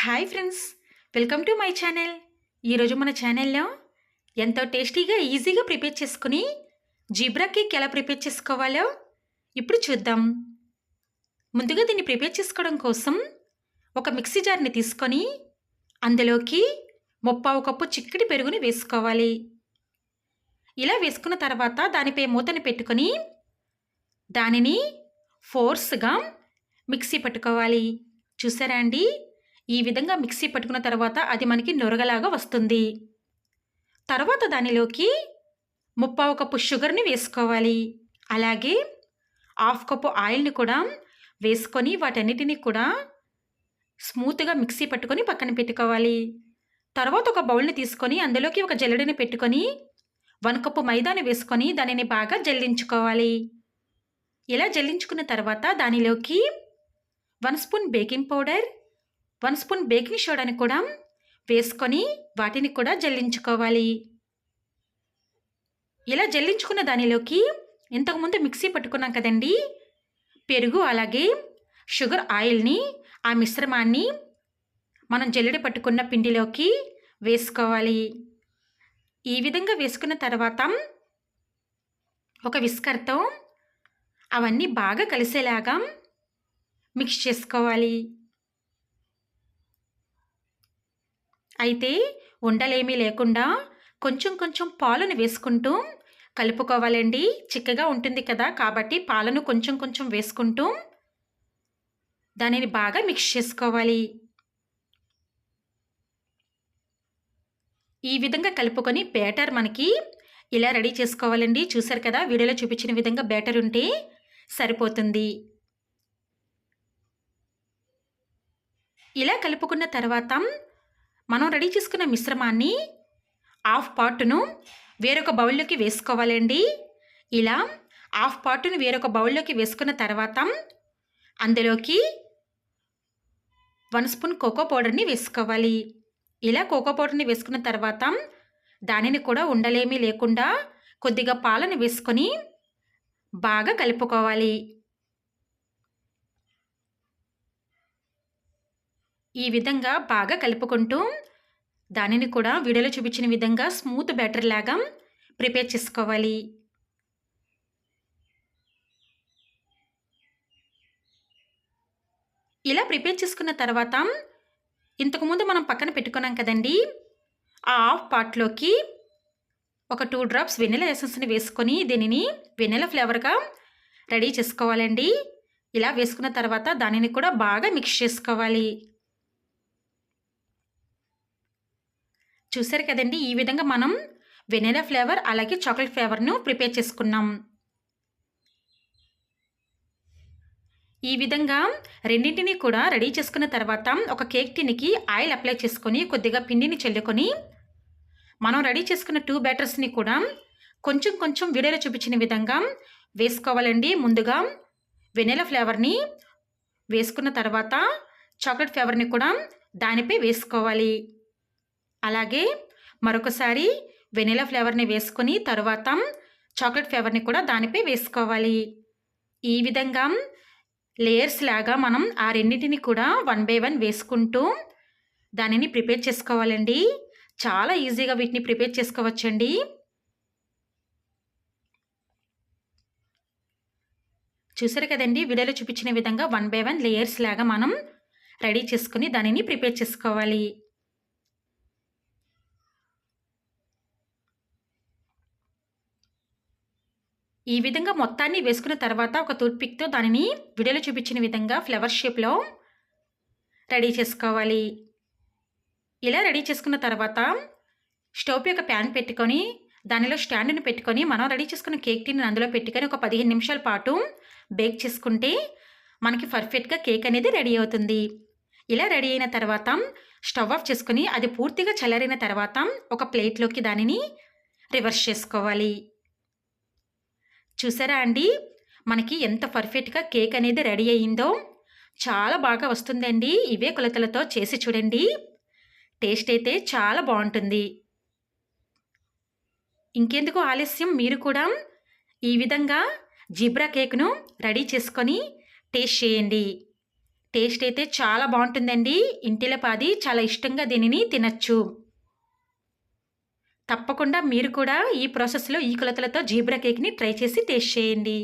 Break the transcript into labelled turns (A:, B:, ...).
A: Hi friends welcome to my channel. ఈరోజు మన ఛానల్లో ఎంతో టేస్టీగా ఈజీగా ప్రిపేర్ చేసుకుని జీబ్రా కేక్ ఎలా ప్రిపేర్ చేసుకోవాలో ఇప్పుడు చూద్దాం. ముందుగా దీన్ని ప్రిపేర్ చేసుకోవడం కోసం ఒక మిక్సీ జార్ని తీసుకొని అందులోకి ముప్పావు కప్పు చిక్కటి పెరుగుని వేసుకోవాలి. ఇలా వేసుకున్న తర్వాత దానిపై మూతని పెట్టుకొని దానిని ఫోర్స్గా మిక్సీ పట్టుకోవాలి. చూసారా అండి? ఈ విధంగా మిక్సీ పట్టుకున్న తర్వాత అది మనకి నొరగలాగా వస్తుంది. తర్వాత దానిలోకి ముప్పావు కప్పు షుగర్ని వేసుకోవాలి. అలాగే హాఫ్ కప్పు ఆయిల్ని కూడా వేసుకొని వాటన్నిటిని కూడా స్మూత్గా మిక్సీ పట్టుకొని పక్కన పెట్టుకోవాలి. తర్వాత ఒక బౌల్ని తీసుకొని అందులోకి ఒక జల్లెడని పెట్టుకొని వన్ కప్పు మైదాని వేసుకొని దానిని బాగా జల్లించుకోవాలి. ఇలా జల్లించుకున్న తర్వాత దానిలోకి one spoon baking powder one spoon baking సోడాని కూడా వేసుకొని వాటిని కూడా జల్లించుకోవాలి. ఇలా జల్లించుకున్న దానిలోకి ఇంతకుముందు మిక్సీ పట్టుకున్నాం కదండి పెరుగు అలాగే షుగర్ ఆయిల్ని ఆ మిశ్రమాన్ని మనం జల్లెడ పట్టుకున్న పిండిలోకి వేసుకోవాలి. ఈ విధంగా వేసుకున్న తర్వాత ఒక విస్కర్తో అవన్నీ బాగా కలిసేలాగా మిక్స్ చేసుకోవాలి. అయితే ఉండలేమీ లేకుండా కొంచెం కొంచెం పాలను వేసుకుంటూ కలుపుకోవాలండి. చిక్కగా ఉంటుంది కదా కాబట్టి పాలను కొంచెం కొంచెం వేసుకుంటూ దానిని బాగా మిక్స్ చేసుకోవాలి. ఈ విధంగా కలుపుకొని బ్యాటర్ మనకి ఇలా రెడీ చేసుకోవాలండి. చూసారు కదా వీడియోలో చూపించిన విధంగా బ్యాటర్ ఉంటే సరిపోతుంది. ఇలా కలుపుకున్న తర్వాత మనం రెడీ చేసుకున్న మిశ్రమాన్ని హాఫ్ పాటును వేరొక బౌల్లోకి వేసుకోవాలండి. ఇలా హాఫ్ పాటును వేరొక బౌల్లోకి వేసుకున్న తర్వాత అందులోకి వన్ స్పూన్ కోకో పౌడర్ని వేసుకోవాలి. ఇలా కోకో పౌడర్ని వేసుకున్న తర్వాత దానిని కూడా ఉండలేమీ లేకుండా కొద్దిగా పాలను వేసుకొని బాగా కలుపుకోవాలి. ఈ విధంగా బాగా కలుపుకుంటూ దానిని కూడా వీడియోలో చూపించిన విధంగా స్మూత్ బ్యాటర్ లాగా ప్రిపేర్ చేసుకోవాలి. ఇలా ప్రిపేర్ చేసుకున్న తర్వాత ఇంతకుముందు మనం పక్కన పెట్టుకున్నాం కదండి ఆ హాఫ్ పాట్లోకి ఒక టూ డ్రాప్స్ వెన్నెల ఎసెన్స్ని వేసుకొని దీనిని వెన్నెల ఫ్లేవర్గా రెడీ చేసుకోవాలండి. ఇలా వేసుకున్న తర్వాత దానిని కూడా బాగా మిక్స్ చేసుకోవాలి. చూసారు కదండి? ఈ విధంగా మనం వెనీలా ఫ్లేవర్ అలాగే చాక్లెట్ ఫ్లేవర్ను ప్రిపేర్ చేసుకున్నాం. ఈ విధంగా రెండింటిని కూడా రెడీ చేసుకున్న తర్వాత ఒక కేక్ టిన్కి ఆయిల్ అప్లై చేసుకొని కొద్దిగా పిండిని చల్లుకొని మనం రెడీ చేసుకున్న టూ బ్యాటర్స్ని కూడా కొంచెం కొంచెం వీడియోలో చూపించిన విధంగా వేసుకోవాలండి. ముందుగా వెనీలా ఫ్లేవర్ని వేసుకున్న తర్వాత చాక్లెట్ ఫ్లేవర్ని కూడా దానిపై వేసుకోవాలి. అలాగే మరొకసారి వెనిలా ఫ్లేవర్ని వేసుకొని తర్వాత చాక్లెట్ ఫ్లేవర్ని కూడా దానిపై వేసుకోవాలి. ఈ విధంగా లేయర్స్ లాగా మనం ఆ రెండింటిని కూడా వన్ బై వన్ వేసుకుంటూ దానిని ప్రిపేర్ చేసుకోవాలండి. చాలా ఈజీగా వీటిని ప్రిపేర్ చేసుకోవచ్చండి. చూసారు కదండి వీడియోలో చూపించిన విధంగా వన్ బై వన్ లేయర్స్ లాగా మనం రెడీ చేసుకుని దానిని ప్రిపేర్ చేసుకోవాలి. ఈ విధంగా మొత్తాన్ని వేసుకున్న తర్వాత ఒక టూత్పిక్తో దానిని వీడియోలో చూపించిన విధంగా ఫ్లవర్ షేప్లో రెడీ చేసుకోవాలి. ఇలా రెడీ చేసుకున్న తర్వాత స్టవ్ యొక్క ప్యాన్ పెట్టుకొని దానిలో స్టాండ్ని పెట్టుకొని మనం రెడీ చేసుకున్న కేక్ టీని అందులో పెట్టుకొని ఒక పదిహేను నిమిషాల పాటు బేక్ చేసుకుంటే మనకి పర్ఫెక్ట్గా కేక్ అనేది రెడీ అవుతుంది. ఇలా రెడీ అయిన తర్వాత స్టవ్ ఆఫ్ చేసుకుని అది పూర్తిగా చల్లరిన తర్వాత ఒక ప్లేట్లోకి దానిని రివర్స్ చేసుకోవాలి. చూసారా అండి? మనకి ఎంత పర్ఫెక్ట్గా కేక్ అనేది రెడీ అయ్యిందో చాలా బాగా వస్తుందండి. ఇవే కొలతలతో చేసి చూడండి. టేస్ట్ అయితే చాలా బాగుంటుంది. ఇంకెందుకు ఆలస్యం? మీరు కూడా ఈ విధంగా జిబ్రా కేక్ను రెడీ చేసుకొని టేస్ట్ చేయండి. టేస్ట్ అయితే చాలా బాగుంటుందండి. ఇంటిల పాది చాలా ఇష్టంగా దీనిని తినచ్చు. తప్పకుండా మీరు కూడా ఈ ప్రాసెస్లో ఈ కొలతలతో జీబ్రా కేక్ని ట్రై చేసి టేస్ట్ చేయండి.